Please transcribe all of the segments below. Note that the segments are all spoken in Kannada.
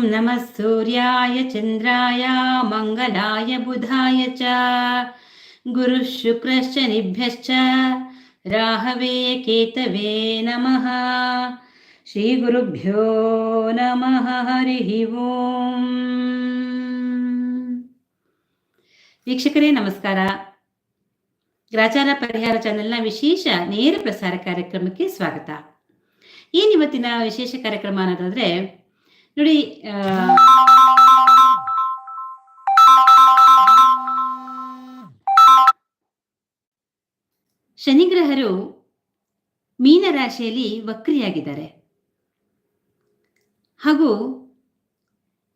नमः सूर्याय चन्द्राय मङ्गलाय बुधाय च गुरुः शुक्रश्च निभ्यश्च राहवे केतवे नमः श्रीगुरुभ्यो नमः हरिः ಓಂ ವೀಕ್ಷಕರೇ ನಮಸ್ಕಾರ ಗ್ರಾಚಾರ ಪರಿಹಾರ ಚಾನೆಲ್ನ ವಿಶೇಷ ನೇರ ಪ್ರಸಾರ ಕಾರ್ಯಕ್ರಮಕ್ಕೆ ಸ್ವಾಗತ ಏನ್ ಇವತ್ತಿನ ವಿಶೇಷ ಕಾರ್ಯಕ್ರಮ ಅನ್ನೋದಾದ್ರೆ ನೋಡಿ ಶನಿಗ್ರಹರು ಮೀನರಾಶಿಯಲ್ಲಿ ವಕ್ರಿಯಾಗಿದ್ದಾರೆ. ಹಾಗೂ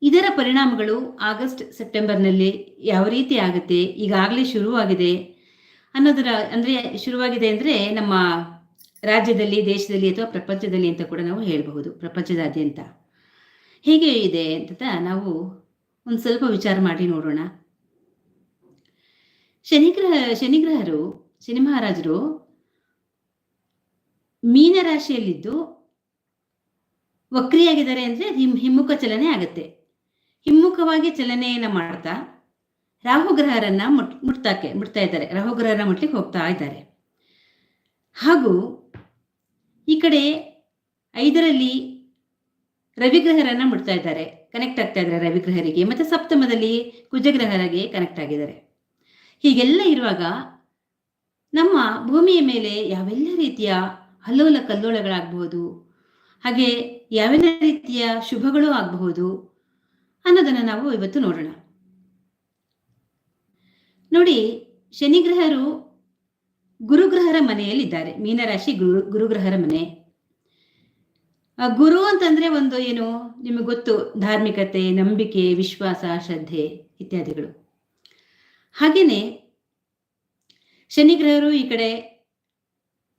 ಇದರ ಪರಿಣಾಮಗಳು ಆಗಸ್ಟ್ ಸೆಪ್ಟೆಂಬರ್ನಲ್ಲಿ ಯಾವ ರೀತಿ ಆಗುತ್ತೆ, ಈಗಾಗಲೇ ಶುರುವಾಗಿದೆ ಅನ್ನೋದರ, ಅಂದರೆ ಶುರುವಾಗಿದೆ ಅಂದರೆ ನಮ್ಮ ರಾಜ್ಯದಲ್ಲಿ, ದೇಶದಲ್ಲಿ ಅಥವಾ ಪ್ರಪಂಚದಲ್ಲಿ ಅಂತ ಕೂಡ ನಾವು ಹೇಳಬಹುದು, ಪ್ರಪಂಚದಾದ್ಯಂತ. ಹೇಗೆ ಇದೆ ಅಂತ ನಾವು ಒಂದು ಸ್ವಲ್ಪ ವಿಚಾರ ಮಾಡಿ ನೋಡೋಣ. ಶನಿಗ್ರಹ, ಶನಿಗ್ರಹರು, ಶನಿ ಮಹಾರಾಜರು ಮೀನರಾಶಿಯಲ್ಲಿದ್ದು ವಕ್ರಿಯಾಗಿದ್ದಾರೆ ಅಂದರೆ ಹಿಮ್, ಹಿಮ್ಮುಖ ಚಲನೆ ಆಗುತ್ತೆ. ಹಿಮ್ಮುಖವಾಗಿ ಚಲನೆಯನ್ನು ಮಾಡ್ತಾ ರಾಹುಗ್ರಹರನ್ನ ಮುಟ್, ಮುಟ್ತಾಕೆ, ಮುಟ್ತಾ ಇದ್ದಾರೆ. ರಾಹುಗ್ರಹರ ಮುಟ್ಲಿಕ್ಕೆ ಹೋಗ್ತಾ ಇದ್ದಾರೆ. ಹಾಗೂ ಈ ಕಡೆ ಐದರಲ್ಲಿ ರವಿಗ್ರಹರನ್ನ ಮುಟ್ತಾ ಇದ್ದಾರೆ. ಕನೆಕ್ಟ್ ಆಗ್ತಾ ಇದ್ದಾರೆ ರವಿಗ್ರಹರಿಗೆ. ಮತ್ತೆ ಸಪ್ತಮದಲ್ಲಿ ಕುಜಗ್ರಹರಿಗೆ ಕನೆಕ್ಟ್ ಆಗಿದ್ದಾರೆ. ಹೀಗೆಲ್ಲ ಇರುವಾಗ ನಮ್ಮ ಭೂಮಿಯ ಮೇಲೆ ಯಾವೆಲ್ಲ ರೀತಿಯ ಹಲ್ಲೋಲ ಕಲ್ಲೋಳಗಳಾಗಬಹುದು, ಹಾಗೆ ಯಾವೆಲ್ಲ ರೀತಿಯ ಶುಭಗಳು ಆಗಬಹುದು ಅನ್ನೋದನ್ನು ನಾವು ಇವತ್ತು ನೋಡೋಣ. ನೋಡಿ, ಶನಿಗ್ರಹರು ಗುರುಗ್ರಹರ ಮನೆಯಲ್ಲಿದ್ದಾರೆ. ಮೀನರಾಶಿ ಗುರು, ಗುರುಗ್ರಹರ ಮನೆ. ಗುರು ಅಂತಂದ್ರೆ ಒಂದು ಏನು ನಿಮಗೆ ಗೊತ್ತು, ಧಾರ್ಮಿಕತೆ, ನಂಬಿಕೆ, ವಿಶ್ವಾಸ, ಶ್ರದ್ಧೆ ಇತ್ಯಾದಿಗಳು. ಹಾಗೇನೆ ಶನಿಗ್ರಹರು ಈ ಕಡೆ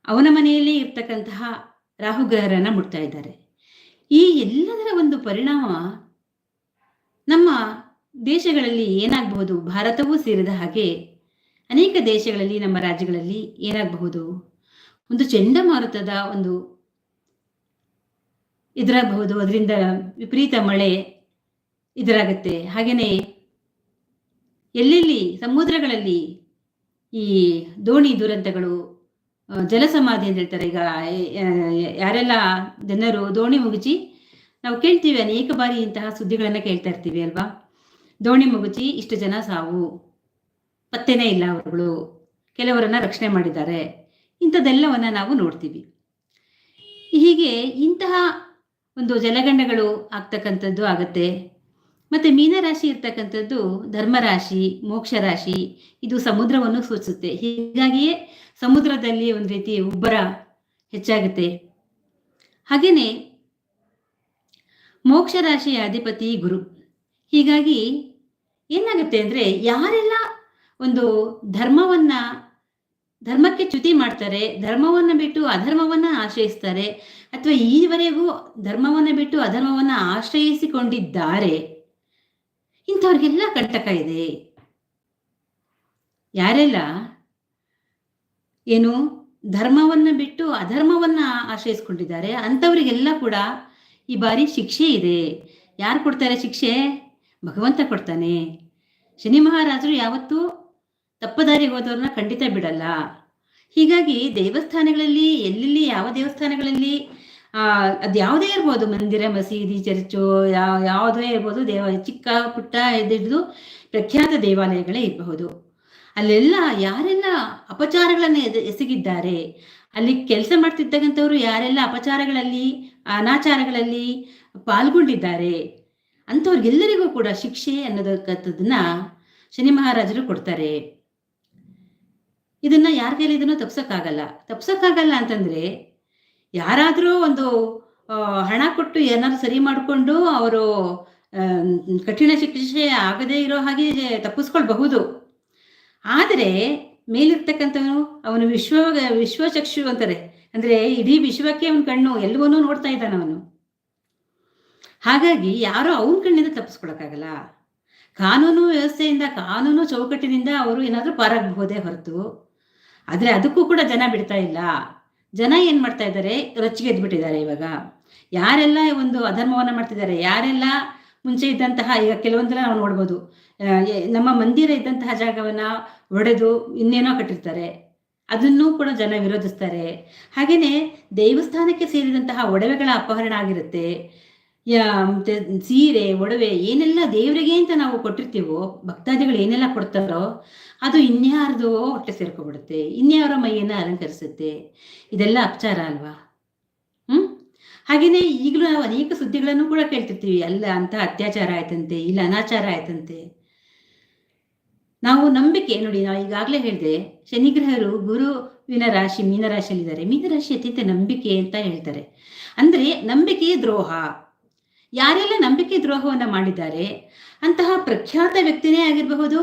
ಅವನ ಮನೆಯಲ್ಲಿ ಇರ್ತಕ್ಕಂತಹ ರಾಹುಗ್ರಹರನ್ನ ಮುಟ್ತಾ ಇದ್ದಾರೆ. ಈ ಎಲ್ಲದರ ಒಂದು ಪರಿಣಾಮ ನಮ್ಮ ದೇಶಗಳಲ್ಲಿ ಏನಾಗಬಹುದು? ಭಾರತವೂ ಸೇರಿದ ಹಾಗೆ ಅನೇಕ ದೇಶಗಳಲ್ಲಿ, ನಮ್ಮ ರಾಜ್ಯಗಳಲ್ಲಿ ಏನಾಗಬಹುದು? ಒಂದು ಚಂಡಮಾರುತದ ಒಂದು ಎದುರಾಗಬಹುದು ಅದರಿಂದ ವಿಪರೀತ ಮಳೆ ಇದರಾಗುತ್ತೆ ಹಾಗೆಯೇ ಎಲ್ಲೆಲ್ಲಿ ಸಮುದ್ರಗಳಲ್ಲಿ ಈ ದೋಣಿ ದುರಂತಗಳು ಜಲಸಮಾಧಿ ಅಂತ ಹೇಳ್ತಾರೆ, ಈಗ ಯಾರೆಲ್ಲ ಜನರು ದೋಣಿ ಮುಗುಚಿ ನಾವು ಕೇಳ್ತೀವಿ, ಅನೇಕ ಬಾರಿ ಇಂತಹ ಸುದ್ದಿಗಳನ್ನು ಕೇಳ್ತಾ ಇರ್ತೀವಿ ಅಲ್ವಾ? ದೋಣಿ ಮುಗುಚಿ ಇಷ್ಟು ಜನ ಸಾವು, ಪತ್ತೆನೇ ಇಲ್ಲ ಅವರುಗಳು, ಕೆಲವರನ್ನ ರಕ್ಷಣೆ ಮಾಡಿದ್ದಾರೆ, ಇಂಥದ್ದೆಲ್ಲವನ್ನ ನಾವು ನೋಡ್ತೀವಿ. ಹೀಗೆ ಇಂತಹ ಒಂದು ಜಲಗಂಡಗಳು ಆಗ್ತಕ್ಕಂಥದ್ದು ಆಗುತ್ತೆ. ಮತ್ತೆ ಮೀನರಾಶಿ ಇರ್ತಕ್ಕಂಥದ್ದು ಧರ್ಮರಾಶಿ ಮೋಕ್ಷ ರಾಶಿ ಇದು ಸಮುದ್ರವನ್ನು ಸೂಚಿಸುತ್ತೆ. ಹೀಗಾಗಿಯೇ ಸಮುದ್ರದಲ್ಲಿ ಒಂದು ರೀತಿ ಉಬ್ಬರ ಹೆಚ್ಚಾಗುತ್ತೆ. ಹಾಗೆಯೇ ಮೋಕ್ಷ ರಾಶಿಯ ಅಧಿಪತಿ ಗುರು. ಹೀಗಾಗಿ ಏನಾಗುತ್ತೆ ಅಂದ್ರೆ ಯಾರೆಲ್ಲ ಒಂದು ಧರ್ಮವನ್ನ ಧರ್ಮಕ್ಕೆ ಚ್ಯುತಿ ಮಾಡ್ತಾರೆ, ಧರ್ಮವನ್ನ ಬಿಟ್ಟು ಅಧರ್ಮವನ್ನ ಆಶ್ರಯಿಸ್ತಾರೆ, ಅಥವಾ ಈವರೆಗೂ ಧರ್ಮವನ್ನ ಬಿಟ್ಟು ಅಧರ್ಮವನ್ನ ಆಶ್ರಯಿಸಿಕೊಂಡಿದ್ದಾರೆ, ಇಂಥವ್ರಿಗೆಲ್ಲ ಕಂಟಕ ಇದೆ. ಯಾರೆಲ್ಲ? ಏನು? ಧರ್ಮವನ್ನ ಬಿಟ್ಟು ಅಧರ್ಮವನ್ನ ಆಶ್ರಯಿಸ್ಕೊಂಡಿದ್ದಾರೆ, ಅಂಥವರಿಗೆಲ್ಲ ಕೂಡ ಈ ಬಾರಿ ಶಿಕ್ಷೆ ಇದೆ. ಯಾರು ಕೊಡ್ತಾರೆ ಶಿಕ್ಷೆ? ಭಗವಂತ ಕೊಡ್ತಾನೆ. ಶನಿ ಮಹಾರಾಜರು ಯಾವತ್ತೂ ತಪ್ಪದಾರಿಗೆ ಹೋದವ್ರನ್ನ ಖಂಡಿತ ಬಿಡಲ್ಲ. ಹೀಗಾಗಿ ದೇವಸ್ಥಾನಗಳಲ್ಲಿ, ಎಲ್ಲೆಲ್ಲಿ, ಯಾವ ದೇವಸ್ಥಾನಗಳಲ್ಲಿ, ಆ, ಅದು ಯಾವುದೇ ಇರ್ಬೋದು, ಮಂದಿರ, ಮಸೀದಿ, ಚರ್ಚು ಯಾವ ಯಾವುದೇ ಇರ್ಬೋದು, ದೇವ, ಚಿಕ್ಕ, ಪುಟ್ಟ ಎದ್ದಿಡ್ದು ಪ್ರಖ್ಯಾತ ದೇವಾಲಯಗಳೇ ಇರಬಹುದು. ಅಲ್ಲೆಲ್ಲ ಯಾರೆಲ್ಲ ಅಪಚಾರಗಳನ್ನು ಎಸಗಿದ್ದಾರೆ, ಅಲ್ಲಿ ಕೆಲಸ ಮಾಡ್ತಿದ್ದಂಥವ್ರು ಯಾರೆಲ್ಲ ಅಪಚಾರಗಳಲ್ಲಿ, ಅನಾಚಾರಗಳಲ್ಲಿ ಪಾಲ್ಗೊಂಡಿದ್ದಾರೆ, ಅಂಥವ್ರಿಗೆಲ್ಲರಿಗೂ ಕೂಡ ಶಿಕ್ಷೆ ಅನ್ನೋದಕ್ಕಂಥದ್ದನ್ನ ಶನಿ ಮಹಾರಾಜರು ಕೊಡ್ತಾರೆ. ಇದನ್ನ ಯಾರ ಕೈಲಿ ಇದನ್ನು ತಪ್ಸಕ್ಕಾಗಲ್ಲ. ತಪ್ಸಕ್ಕಾಗಲ್ಲ ಅಂತಂದ್ರೆ ಯಾರಾದರೂ ಒಂದು ಹಣ ಕೊಟ್ಟು ಏನಾದ್ರು ಸರಿ ಮಾಡಿಕೊಂಡು ಅವರು ಕಠಿಣ ಶಿಕ್ಷೆ ಆಗದೇ ಇರೋ ಹಾಗೆ ತಪ್ಪಿಸ್ಕೊಳ್ಬಹುದು. ಆದರೆ ಮೇಲಿರ್ತಕ್ಕಂಥವನು ಅವನು ವಿಶ್ವ, ವಿಶ್ವಚಕ್ಷು ಅಂತಾರೆ. ಅಂದ್ರೆ ಇಡೀ ವಿಶ್ವಕ್ಕೆ ಅವನ ಕಣ್ಣು ಎಲ್ಲವನ್ನೂ ನೋಡ್ತಾ ಇದ್ದಾನೆ ಅವನು. ಹಾಗಾಗಿ ಯಾರೋ ಅವನ ಕಣ್ಣಿಂದ ತಪ್ಪಿಸ್ಕೊಳಕ್ಕಾಗಲ್ಲ. ಕಾನೂನು ವ್ಯವಸ್ಥೆಯಿಂದ, ಕಾನೂನು ಚೌಕಟ್ಟಿನಿಂದ ಅವರು ಏನಾದರೂ ಪಾರಾಗಬಹುದೇ ಹೊರತು. ಆದರೆ ಅದಕ್ಕೂ ಕೂಡ ಜನ ಬಿಡ್ತಾ ಇಲ್ಲ. ಜನ ಏನು ಮಾಡ್ತಾ ಇದ್ದಾರೆ? ಬಿಟ್ಟಿದ್ದಾರೆ ಇವಾಗ. ಯಾರೆಲ್ಲ ಒಂದು ಅಧರ್ಮವನ್ನ ಮಾಡ್ತಿದ್ದಾರೆ? ಯಾರೆಲ್ಲ ಮುಂಚೆ ಇದ್ದಂತಹ, ಈಗ ಕೆಲವೊಂದೆಲ್ಲ ನಾವು ನೋಡ್ಬೋದು. ನಮ್ಮ ಮಂದಿರ ಇದ್ದಂತಹ ಜಾಗವನ್ನ ಒಡೆದು ಇನ್ನೇನೋ ಕಟ್ಟಿರ್ತಾರೆ. ಅದನ್ನೂ ಕೂಡ ಜನ ವಿರೋಧಿಸ್ತಾರೆ. ಹಾಗೇನೆ ದೇವಸ್ಥಾನಕ್ಕೆ ಸೇರಿದಂತಹ ಒಡವೆಗಳ ಅಪಹರಣ ಆಗಿರುತ್ತೆ. ಸೀರೆ, ಒಡವೆ ಏನೆಲ್ಲ ದೇವರಿಗೆ ಅಂತ ನಾವು ಕೊಟ್ಟಿರ್ತೀವೋ, ಭಕ್ತಾದಿಗಳು ಏನೆಲ್ಲ ಕೊಡ್ತಾರೋ, ಅದು ಇನ್ಯಾರ್ದು ಹೊಟ್ಟೆ ಸೇರ್ಕೊಬಿಡುತ್ತೆ. ಇನ್ಯಾರ ಮೈಯನ್ನ ಅಲಂಕರಿಸುತ್ತೆ. ಇದೆಲ್ಲ ಅಪಚಾರ ಅಲ್ವಾ? ಹ್ಮ್? ಹಾಗೇನೆ ಈಗಲೂ ನಾವು ಅನೇಕ ಸುದ್ದಿಗಳನ್ನು ಕೂಡ ಕೇಳ್ತಿರ್ತೀವಿ. ಅಲ್ಲ ಅಂತ ಅತ್ಯಾಚಾರ ಆಯ್ತಂತೆ, ಇಲ್ಲ ಅನಾಚಾರ ಆಯ್ತಂತೆ. ನಾವು ನಂಬಿಕೆ, ನೋಡಿ ನಾವು ಈಗಾಗಲೇ ಹೇಳಿದೆ, ಶನಿಗ್ರಹರು ಗುರುವಿನ ರಾಶಿ, ಮೀನರಾಶಿಯಲ್ಲಿದ್ದಾರೆ. ಮೀನರಾಶಿ ಅತ್ಯಂತ ನಂಬಿಕೆ ಅಂತ ಹೇಳ್ತಾರೆ. ಅಂದ್ರೆ ನಂಬಿಕೆ ದ್ರೋಹ. ಯಾರೆಲ್ಲ ನಂಬಿಕೆ ದ್ರೋಹವನ್ನ ಮಾಡಿದ್ದಾರೆ, ಅಂತಹ ಪ್ರಖ್ಯಾತ ವ್ಯಕ್ತಿನೇ ಆಗಿರಬಹುದು,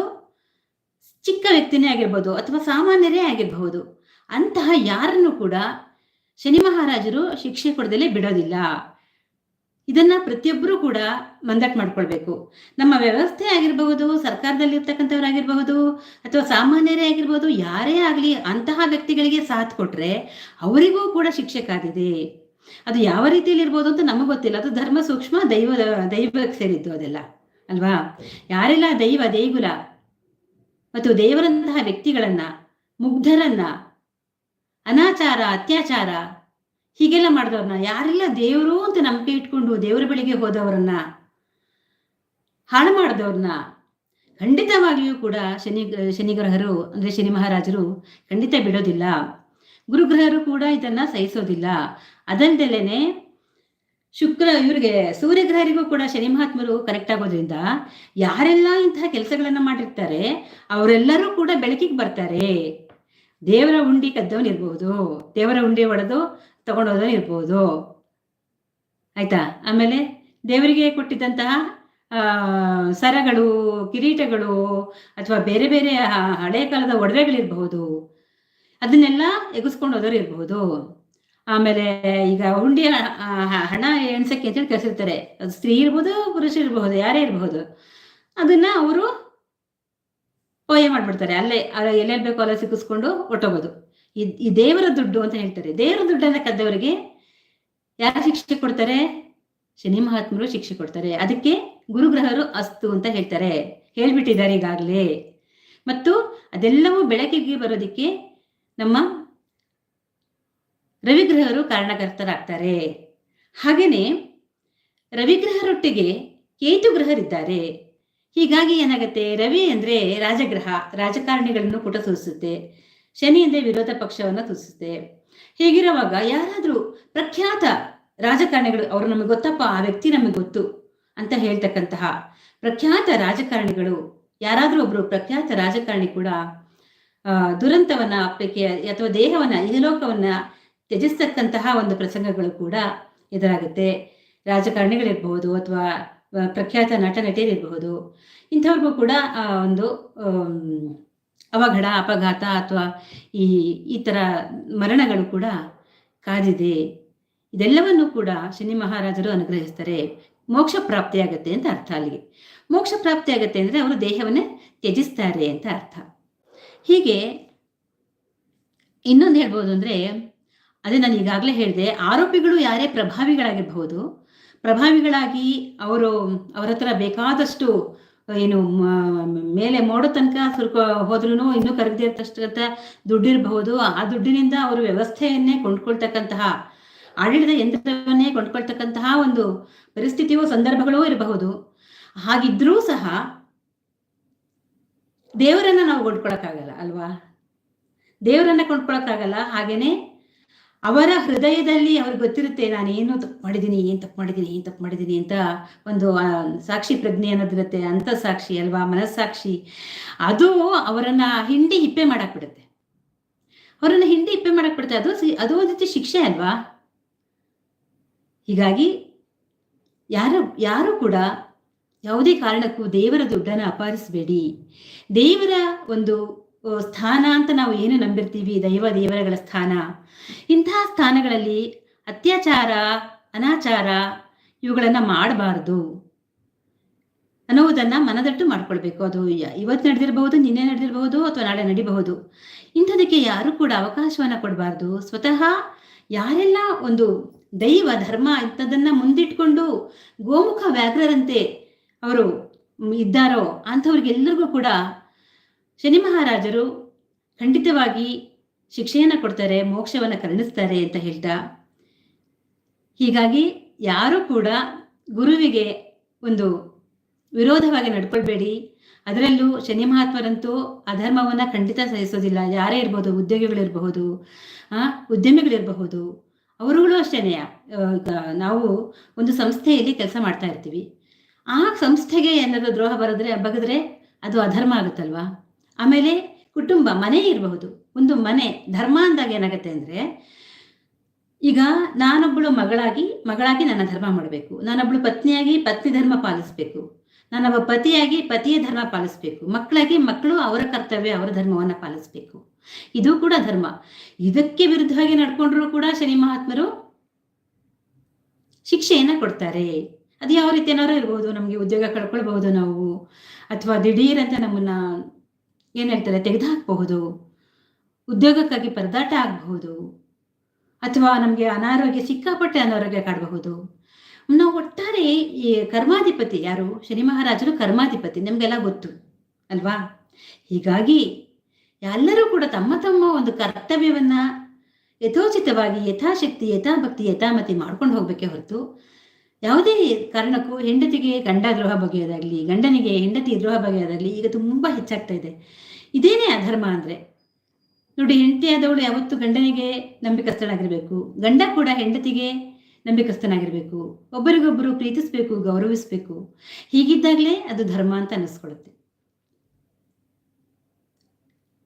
ಚಿಕ್ಕ ವ್ಯಕ್ತಿನೇ ಆಗಿರ್ಬೋದು ಅಥವಾ ಸಾಮಾನ್ಯರೇ ಆಗಿರಬಹುದು, ಅಂತಹ ಯಾರನ್ನು ಕೂಡ ಶನಿ ಮಹಾರಾಜರು ಶಿಕ್ಷೆ ಕೊಡದಲ್ಲೇ ಬಿಡೋದಿಲ್ಲ. ಇದನ್ನ ಪ್ರತಿಯೊಬ್ಬರೂ ಕೂಡ ಮಂದಟ್ ಮಾಡ್ಕೊಳ್ಬೇಕು. ನಮ್ಮ ವ್ಯವಸ್ಥೆ ಆಗಿರಬಹುದು ಸರ್ಕಾರದಲ್ಲಿ ಇರ್ತಕ್ಕಂಥವ್ರಾಗಿರ್ಬಹುದು ಅಥವಾ ಸಾಮಾನ್ಯರೇ ಆಗಿರ್ಬೋದು ಯಾರೇ ಆಗಲಿ ಅಂತಹ ವ್ಯಕ್ತಿಗಳಿಗೆ ಸಾಥ್ ಕೊಟ್ರೆ ಅವರಿಗೂ ಕೂಡ ಶಿಕ್ಷೆ ಕಾದಿದೆ. ಅದು ಯಾವ ರೀತಿಯಲ್ಲಿ ಇರ್ಬೋದು ಅಂತ ನಮಗೆ ಗೊತ್ತಿಲ್ಲ. ಅದು ಧರ್ಮ ಸೂಕ್ಷ್ಮ ದೈವ ದೈವಕ್ಕೆ ಸೇರಿದ್ದು ಅದೆಲ್ಲ, ಅಲ್ವಾ? ಯಾರೆಲ್ಲ ದೈವ, ದೇಗುಲ ಮತ್ತು ದೇವರಂತಹ ವ್ಯಕ್ತಿಗಳನ್ನ, ಮುಗ್ಧರನ್ನ, ಅನಾಚಾರ, ಅತ್ಯಾಚಾರ ಹೀಗೆಲ್ಲ ಮಾಡಿದವ್ರನ್ನ, ಯಾರೆಲ್ಲ ದೇವರು ಅಂತ ನಂಬಿಕೆ ಇಟ್ಕೊಂಡು ದೇವರ ಬಳಿಗೆ ಹೋದವರನ್ನ, ಹಾಳು ಮಾಡಿದವ್ರನ್ನ, ಖಂಡಿತವಾಗಿಯೂ ಕೂಡ ಶನಿ, ಶನಿಗ್ರಹರು ಅಂದ್ರೆ ಶನಿ ಮಹಾರಾಜರು ಖಂಡಿತ ಬಿಡೋದಿಲ್ಲ. ಗುರುಗ್ರಹರು ಕೂಡ ಇದನ್ನ ಸಹಿಸೋದಿಲ್ಲ. ಅದಲ್ದಲೇನೆ ಶುಕ್ರ, ಇವ್ರಿಗೆ ಸೂರ್ಯಗ್ರಹರಿಗೂ ಕೂಡ ಶನಿ ಮಹಾತ್ಮರು ಕನೆಕ್ಟ್ ಆಗೋದ್ರಿಂದ ಯಾರೆಲ್ಲ ಇಂತಹ ಕೆಲಸಗಳನ್ನ ಮಾಡಿರ್ತಾರೆ, ಅವರೆಲ್ಲರೂ ಕೂಡ ಬೆಳಕಿಗೆ ಬರ್ತಾರೆ. ದೇವರ ಉಂಡಿ ಕದ್ದವನ್ ದೇವರ ಉಂಡಿ ಒಡೆದು ತಗೊಂಡೋದವನ್ ಇರ್ಬೋದು. ಆಯ್ತಾ? ಆಮೇಲೆ ದೇವರಿಗೆ ಕೊಟ್ಟಿದ್ದಂತಹ ಸರಗಳು, ಕಿರೀಟಗಳು ಅಥವಾ ಬೇರೆ ಬೇರೆ ಹಳೆ ಕಾಲದ ಒಡವೆಗಳಿರಬಹುದು, ಅದನ್ನೆಲ್ಲ ಎಗಿಸ್ಕೊಂಡು ಹೋದವ್ರು ಇರಬಹುದು ಆಮೇಲೆ ಈಗ ಹುಂಡಿ ಹಣ ಎಣ್ಸಕ್ಕೆ ಅಂತೇಳಿ ಕರೆಸಿರ್ತಾರೆ. ಅದು ಸ್ತ್ರೀ ಇರ್ಬೋದು, ಪುರುಷ ಇರಬಹುದು, ಯಾರೇ ಇರಬಹುದು ಅದನ್ನ ಅವರು ಪೋಯ ಮಾಡ್ಬಿಡ್ತಾರೆ. ಅಲ್ಲೇ ಎಲ್ಲೆಲ್ಲಿ ಬೇಕೋ ಅಲ್ಲ ಸಿಕ್ಕಿಸ್ಕೊಂಡು ಹೊಟ್ಟೋಗೋದು ಈ ಈ ದೇವರ ದುಡ್ಡು ಅಂತ ಹೇಳ್ತಾರೆ. ದೇವರ ದುಡ್ಡನ್ನ ಕದ್ದವರಿಗೆ ಯಾರು ಶಿಕ್ಷೆ ಕೊಡ್ತಾರೆ? ಶನಿ ಮಹಾತ್ಮರು ಶಿಕ್ಷೆ ಕೊಡ್ತಾರೆ. ಅದಕ್ಕೆ ಗುರುಗ್ರಹರು ಅಸ್ತು ಅಂತ ಹೇಳ್ತಾರೆ. ಹೇಳ್ಬಿಟ್ಟಿದ್ದಾರೆ ಈಗಾಗಲೇ. ಮತ್ತು ಅದೆಲ್ಲವೂ ಬೆಳಕಿಗೆ ಬರೋದಿಕ್ಕೆ ನಮ್ಮ ರವಿಗ್ರಹರು ಕಾರಣಕರ್ತರಾಗ್ತಾರೆ. ಹಾಗೇನೆ ರವಿಗ್ರಹರೊಟ್ಟಿಗೆ ಕೇತು ಗ್ರಹರಿದ್ದಾರೆ. ಹೀಗಾಗಿ ಏನಾಗುತ್ತೆ? ರವಿ ಅಂದ್ರೆ ರಾಜಗ್ರಹ, ರಾಜಕಾರಣಿಗಳನ್ನು ಕೂಡ ಸೂಚಿಸುತ್ತೆ. ಶನಿ ಅಂದ್ರೆ ವಿರೋಧ ಪಕ್ಷವನ್ನ ಸೂಚಿಸುತ್ತೆ. ಹೀಗಿರುವಾಗ ಯಾರಾದರೂ ಪ್ರಖ್ಯಾತ ರಾಜಕಾರಣಿಗಳು, ಅವರು ನಮಗೆ ಗೊತ್ತಪ್ಪ, ಆ ವ್ಯಕ್ತಿ ನಮಗೆ ಗೊತ್ತು ಅಂತ ಹೇಳ್ತಕ್ಕಂತಹ ಪ್ರಖ್ಯಾತ ರಾಜಕಾರಣಿಗಳು, ಯಾರಾದರೂ ಒಬ್ರು ಪ್ರಖ್ಯಾತ ರಾಜಕಾರಣಿ ಕೂಡ ದುರಂತವನ್ನು ಅಪ್ಪಕ್ಕೆ ಅಥವಾ ದೇಹವನ್ನ, ಇಹಲೋಕವನ್ನ ತ್ಯಜಿಸ್ತಕ್ಕಂತಹ ಒಂದು ಪ್ರಸಂಗಗಳು ಕೂಡ ಎದುರಾಗುತ್ತೆ. ರಾಜಕಾರಣಿಗಳಿರ್ಬಹುದು ಅಥವಾ ಪ್ರಖ್ಯಾತ ನಟ, ನಟಿಯರಿರಬಹುದು. ಇಂಥವ್ರಿಗೂ ಕೂಡ ಒಂದು ಅವಘಡ, ಅಪಘಾತ ಅಥವಾ ಈ ಈ ಥರ ಮರಣಗಳು ಕೂಡ ಕಾದಿದೆ. ಇದೆಲ್ಲವನ್ನು ಕೂಡ ಶನಿ ಮಹಾರಾಜರು ಅನುಗ್ರಹಿಸ್ತಾರೆ. ಮೋಕ್ಷ ಪ್ರಾಪ್ತಿಯಾಗತ್ತೆ ಅಂತ ಅರ್ಥ ಅಲ್ಲಿಗೆ. ಮೋಕ್ಷ ಪ್ರಾಪ್ತಿಯಾಗತ್ತೆ ಅಂದ್ರೆ ಅವರು ದೇಹವನ್ನೇ ತ್ಯಜಿಸ್ತಾರೆ ಅಂತ ಅರ್ಥ. ಹೀಗೆ ಇನ್ನೊಂದು ಹೇಳ್ಬೋದು ಅಂದ್ರೆ ಅದೇ ನಾನು ಈಗಾಗಲೇ ಹೇಳಿದೆ, ಆರೋಪಿಗಳು ಯಾರೇ ಪ್ರಭಾವಿಗಳಾಗಿರಬಹುದು, ಪ್ರಭಾವಿಗಳಾಗಿ ಅವರು ಅವರ ಹತ್ರ ಬೇಕಾದಷ್ಟು, ಏನು ಮೇಲೆ ಮೋಡ ತನಕ ಸ್ವಲ್ಪ ಹೋದ್ರೂ ಇನ್ನೂ ಕರಗದೇ ಇರ್ತಕ್ಕಂಥ ದುಡ್ಡಿರಬಹುದು, ಆ ದುಡ್ಡಿನಿಂದ ಅವರು ವ್ಯವಸ್ಥೆಯನ್ನೇ ಕೊಂಡ್ಕೊಳ್ತಕ್ಕಂತಹ, ಆಡಳಿತ ಯಂತ್ರವನ್ನೇ ಕೊಂಡ್ಕೊಳ್ತಕ್ಕಂತಹ ಒಂದು ಪರಿಸ್ಥಿತಿಯು ಸಂದರ್ಭಗಳೋ ಇರಬಹುದು. ಹಾಗಿದ್ರೂ ಸಹ ದೇವರನ್ನ ನಾವು ಕೊಂಡ್ಕೊಳಕ್ಕಾಗಲ್ಲ ಅಲ್ವಾ? ದೇವರನ್ನ ಕೊಂಡ್ಕೊಳಕ್ಕಾಗಲ್ಲ, ಹಾಗೇನೆ ಅವರ ಹೃದಯದಲ್ಲಿ ಅವ್ರಿಗೆ ಗೊತ್ತಿರುತ್ತೆ, ನಾನು ಏನು ತಪ್ಪು ಮಾಡಿದ್ದೀನಿ ಏನು ತಪ್ಪು ಮಾಡಿದ್ದೀನಿ ಏನು ತಪ್ಪು ಮಾಡಿದ್ದೀನಿ ಅಂತ ಒಂದು ಸಾಕ್ಷಿ ಪ್ರಜ್ಞೆ ಅನ್ನೋದಿರುತ್ತೆ ಅಂತ ಸಾಕ್ಷಿ ಅಲ್ವಾ, ಮನಸ್ಸಾಕ್ಷಿ. ಅದು ಅವರನ್ನ ಹಿಂಡಿ ಹಿಪ್ಪೆ ಮಾಡಕ್ ಬಿಡುತ್ತೆ ಅವರನ್ನ ಹಿಂಡಿ ಹಿಪ್ಪೆ ಮಾಡಕ್ ಬಿಡುತ್ತೆ ಅದು ಅದು ಒಂದು ಶಿಕ್ಷೆ ಅಲ್ವಾ? ಹೀಗಾಗಿ ಯಾರು ಯಾರು ಕೂಡ ಯಾವುದೇ ಕಾರಣಕ್ಕೂ ದೇವರ ದುಡ್ಡನ್ನು ಅಪಹರಿಸಬೇಡಿ. ದೇವರ ಒಂದು ಸ್ಥಾನ ಅಂತ ನಾವು ಏನು ನಂಬಿರ್ತೀವಿ? ದೈವ ದೇವರಗಳ ಸ್ಥಾನ. ಇಂತಹ ಸ್ಥಾನಗಳಲ್ಲಿ ಅತ್ಯಾಚಾರ, ಅನಾಚಾರ ಇವುಗಳನ್ನು ಮಾಡಬಾರದು. ಅನ್ನೋದನ್ನ ಮನದಟ್ಟು ಮಾಡ್ಕೊಳ್ಬೇಕು. ಅದು ಇವತ್ತು ನಡೆದಿರಬಹುದು, ನಿನ್ನೆ ನಡೆದಿರಬಹುದು ಅಥವಾ ನಾಳೆ ನಡಿಬಹುದು. ಇಂಥದಕ್ಕೆ ಯಾರು ಕೂಡ ಅವಕಾಶವನ್ನ ಕೊಡಬಾರ್ದು. ಸ್ವತಃ ಯಾರೆಲ್ಲ ಒಂದು ದೈವ, ಧರ್ಮ ಇಂಥದನ್ನ ಮುಂದಿಟ್ಕೊಂಡು ಗೋಮುಖ ವ್ಯಾಘ್ರರಂತೆ ಅವರು ಇದ್ದಾರೋ ಅಂಥವ್ರಿಗೆಲ್ಲರಿಗೂ ಕೂಡ ಶನಿ ಮಹಾರಾಜರು ಖಂಡಿತವಾಗಿ ಶಿಕ್ಷೆಯನ್ನು ಕೊಡ್ತಾರೆ, ಮೋಕ್ಷವನ್ನು ಕರುಣಿಸ್ತಾರೆ ಅಂತ ಹೇಳ್ತಾ, ಹೀಗಾಗಿ ಯಾರು ಕೂಡ ಗುರುವಿಗೆ ಒಂದು ವಿರೋಧವಾಗಿ ನಡ್ಕೊಳ್ಬೇಡಿ. ಅದರಲ್ಲೂ ಶನಿ ಮಹಾತ್ಮರಂತೂ ಅಧರ್ಮವನ್ನು ಖಂಡಿತ ಸಹಿಸೋದಿಲ್ಲ. ಯಾರೇ ಇರ್ಬೋದು, ಉದ್ಯೋಗಿಗಳಿರಬಹುದು ಉದ್ಯಮಿಗಳಿರಬಹುದು, ಅವರುಗಳು ಅಷ್ಟೇನೆಯ? ನಾವು ಒಂದು ಸಂಸ್ಥೆಯಲ್ಲಿ ಕೆಲಸ ಮಾಡ್ತಾ ಇರ್ತೀವಿ. ಆ ಸಂಸ್ಥೆಗೆ ಏನಾದರೂ ದ್ರೋಹ ಬರೆದ್ರೆ ಬಗದ್ರೆ ಅದು ಅಧರ್ಮ ಆಗುತ್ತಲ್ವಾ? ಆಮೇಲೆ ಕುಟುಂಬ, ಮನೆ ಇರಬಹುದು. ಒಂದು ಮನೆ, ಧರ್ಮ ಅಂದಾಗ ಏನಾಗುತ್ತೆ ಅಂದರೆ, ಈಗ ನಾನೊಬ್ಬಳು ಮಗಳಾಗಿ ಮಗಳಾಗಿ ನನ್ನ ಧರ್ಮ ಮಾಡಬೇಕು. ನಾನೊಬ್ಬಳು ಪತ್ನಿಯಾಗಿ ಪತ್ನಿ ಧರ್ಮ ಪಾಲಿಸಬೇಕು. ನಾನೊಬ್ಬ ಪತಿಯಾಗಿ ಪತಿಯ ಧರ್ಮ ಪಾಲಿಸಬೇಕು. ಮಕ್ಕಳಾಗಿ ಮಕ್ಕಳು ಅವರ ಕರ್ತವ್ಯ, ಅವರ ಧರ್ಮವನ್ನು ಪಾಲಿಸಬೇಕು. ಇದು ಕೂಡ ಧರ್ಮ. ಇದಕ್ಕೆ ವಿರುದ್ಧವಾಗಿ ನಡ್ಕೊಂಡ್ರು ಕೂಡ ಶನಿ ಮಹಾತ್ಮರು ಶಿಕ್ಷೆಯನ್ನ ಕೊಡ್ತಾರೆ. ಅದು ಯಾವ ರೀತಿ ಏನಾದ್ರು ಇರ್ಬೋದು ನಮಗೆ ಉದ್ಯೋಗ ಕಳ್ಕೊಳ್ಬಹುದು ನಾವು. ಅಥವಾ ದಿಢೀರ್ ಅಂತ ನಮ್ಮನ್ನ ಏನ್ ಹೇಳ್ತಾರೆ? ತೆಗೆದುಹಾಕಬಹುದು. ಉದ್ಯೋಗಕ್ಕಾಗಿ ಪರದಾಟ ಆಗಬಹುದು. ಅಥವಾ ನಮಗೆ ಅನಾರೋಗ್ಯ ಸಿಕ್ಕಾಪಟ್ಟೆ ಅನಾರೋಗ್ಯ ಕಾಡಬಹುದು. ನಾವು ಒಟ್ಟಾರೆ ಈ ಕರ್ಮಾಧಿಪತಿ ಯಾರು? ಶನಿ ಮಹಾರಾಜರು ಕರ್ಮಾಧಿಪತಿ. ನಿಮಗೆಲ್ಲ ಗೊತ್ತು, ಅಲ್ವಾ? ಹೀಗಾಗಿ ಎಲ್ಲರೂ ಕೂಡ ತಮ್ಮ ತಮ್ಮ ಒಂದು ಕರ್ತವ್ಯವನ್ನ ಯಥೋಚಿತವಾಗಿ ಯಥಾಶಕ್ತಿ, ಯಥಾಭಕ್ತಿ, ಯಥಾಮತಿ ಮಾಡ್ಕೊಂಡು ಹೋಗ್ಬೇಕೆ ಹೊರತು ಯಾವುದೇ ಕಾರಣಕ್ಕೂ ಹೆಂಡತಿಗೆ ಗಂಡ ದ್ರೋಹ ಬಗೆಯೋದಾಗ್ಲಿ, ಗಂಡನಿಗೆ ಹೆಂಡತಿ ದ್ರೋಹ ಬಗೆಯೋದಾಗ್ಲಿ ಈಗ ತುಂಬಾ ಹೆಚ್ಚಾಗ್ತಾ ಇದೆ. ಇದೇನೇ ಅಧರ್ಮ ಅಂದ್ರೆ? ನೋಡಿ ಹೆಂಡತಿಯಾದವಳು ಯಾವತ್ತು ಗಂಡನಿಗೆ ನಂಬಿಕಸ್ಥನಾಗಿರ್ಬೇಕು ಗಂಡ ಕೂಡ ಹೆಂಡತಿಗೆ ನಂಬಿಕಸ್ಥನಾಗಿರಬೇಕು. ಒಬ್ಬರಿಗೊಬ್ಬರು ಪ್ರೀತಿಸ್ಬೇಕು, ಗೌರವಿಸ್ಬೇಕು. ಹೀಗಿದ್ದಾಗಲೇ ಅದು ಧರ್ಮ ಅಂತ ಅನ್ನಿಸ್ಕೊಳ್ಳುತ್ತೆ.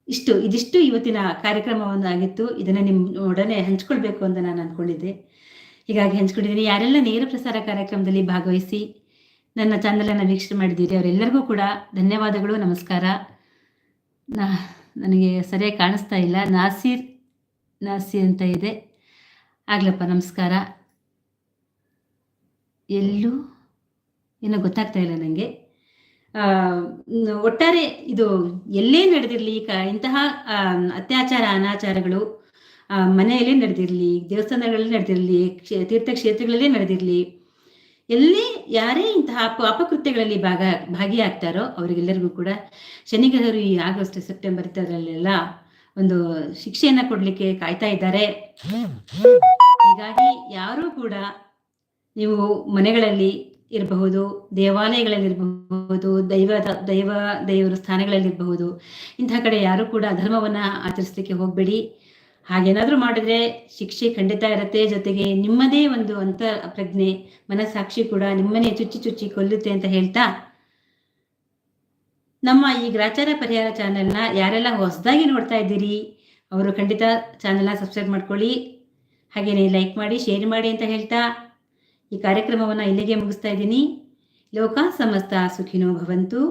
ಇಷ್ಟು, ಇದಿಷ್ಟು ಇವತ್ತಿನ ಕಾರ್ಯಕ್ರಮವನ್ನು ಆಗಿತ್ತು ಇದನ್ನು ನಿಮ್ಮೊಡನೆ ಹಂಚ್ಕೊಳ್ಬೇಕು ಅಂತ ನಾನು ಅಂದ್ಕೊಂಡಿದ್ದೆ ಹೀಗಾಗಿ ಹಂಚ್ಕೊಂಡಿದ್ದೀನಿ. ಯಾರೆಲ್ಲ ನೇರ ಪ್ರಸಾರ ಕಾರ್ಯಕ್ರಮದಲ್ಲಿ ಭಾಗವಹಿಸಿ ನನ್ನ ಚಾನಲನ್ನು ವೀಕ್ಷಣೆ ಮಾಡಿದ್ದೀರಿ, ಅವರೆಲ್ಲರಿಗೂ ಕೂಡ ಧನ್ಯವಾದಗಳು, ನಮಸ್ಕಾರ. ನಾ, ನನಗೆ ಸರಿಯಾಗಿ ಕಾಣಿಸ್ತಾ ಇಲ್ಲ. ನಾಸೀರ್, ನಾಸಿ ಅಂತ ಇದೆ. ಆಗ್ಲಪ್ಪ, ನಮಸ್ಕಾರ. ಎಲ್ಲೂ ಏನೋ ಗೊತ್ತಾಗ್ತಾ ಇಲ್ಲ ನನಗೆ ಒಟ್ಟಾರೆ ಇದು ಎಲ್ಲೇ ನಡೆದಿರಲಿ ಕ ಇಂತಹ ಅತ್ಯಾಚಾರ, ಅನಾಚಾರಗಳು ಮನೆಯಲ್ಲೇ ನಡೆದಿರಲಿ, ದೇವಸ್ಥಾನಗಳಲ್ಲಿ ನಡೆದಿರಲಿ ತೀರ್ಥಕ್ಷೇತ್ರಗಳಲ್ಲೇ ನಡೆದಿರಲಿ, ಎಲ್ಲಿ ಯಾರೇ ಇಂತಹ ಅಪಕೃತ್ಯಗಳಲ್ಲಿ ಭಾಗ, ಭಾಗಿಯಾಗ್ತಾರೋ ಅವರಿಗೆಲ್ಲರಿಗೂ ಕೂಡ ಶನಿಗ್ರಹರು ಈ ಆಗಸ್ಟ್, ಸೆಪ್ಟೆಂಬರ್ ಇತರಲ್ಲೆಲ್ಲ ಒಂದು ಶಿಕ್ಷೆಯನ್ನು ಕೊಡಲಿಕ್ಕೆ ಕಾಯ್ತಾ ಇದ್ದಾರೆ. ಹೀಗಾಗಿ ಯಾರೂ ಕೂಡ ನೀವು ಮನೆಗಳಲ್ಲಿ ಇರಬಹುದು, ದೇವಾಲಯಗಳಲ್ಲಿರಬಹುದು, ದೈವ ದೈವ, ದೈವರ ಸ್ಥಾನಗಳಲ್ಲಿರಬಹುದು, ಇಂತಹ ಕಡೆ ಯಾರು ಕೂಡ ಅಧರ್ಮವನ್ನ ಆಚರಿಸಲಿಕ್ಕೆ ಹೋಗಬೇಡಿ. ಹಾಗೇನಾದ್ರೂ ಮಾಡಿದ್ರೆ ಶಿಕ್ಷೆ ಖಂಡಿತ ಇರುತ್ತೆ. ಜೊತೆಗೆ ನಿಮ್ಮದೇ ಒಂದು ಅಂತ ಪ್ರಜ್ಞೆ, ಮನಸ್ಸಾಕ್ಷಿ ಕೂಡ ನಿಮ್ಮನ್ನೇ ಚುಚ್ಚಿ ಚುಚ್ಚಿ ಕೊಲ್ಲುತ್ತೆ ಅಂತ ಹೇಳ್ತಾ, ನಮ್ಮ ಈ ಗ್ರಾಚಾರ ಪರಿಹಾರ ಚಾನೆಲ್ನ ಯಾರೆಲ್ಲ ಹೊಸದಾಗಿ ನೋಡ್ತಾ ಇದ್ದೀರಿ, ಅವರು ಖಂಡಿತ ಚಾನೆಲ್ನ ಸಬ್ಸ್ಕ್ರೈಬ್ ಮಾಡ್ಕೊಳ್ಳಿ. ಹಾಗೇನೆ ಲೈಕ್ ಮಾಡಿ ಶೇರ್ ಮಾಡಿ ಅಂತ ಹೇಳ್ತಾ, ಈ ಕಾರ್ಯಕ್ರಮವನ್ನು ಇಲ್ಲಿಗೆ ಮುಗಿಸ್ತಾ ಇದ್ದೀನಿ. ಲೋಕ ಸಮಸ್ತ ಸುಖಿನೋ ಭವಂತು,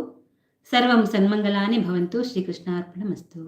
ಸರ್ವಂ ಸನ್ಮಂಗಲಾನಿ ಭವಂತು ಶ್ರೀಕೃಷ್ಣಾರ್ಪಣ ಮಸ್ತು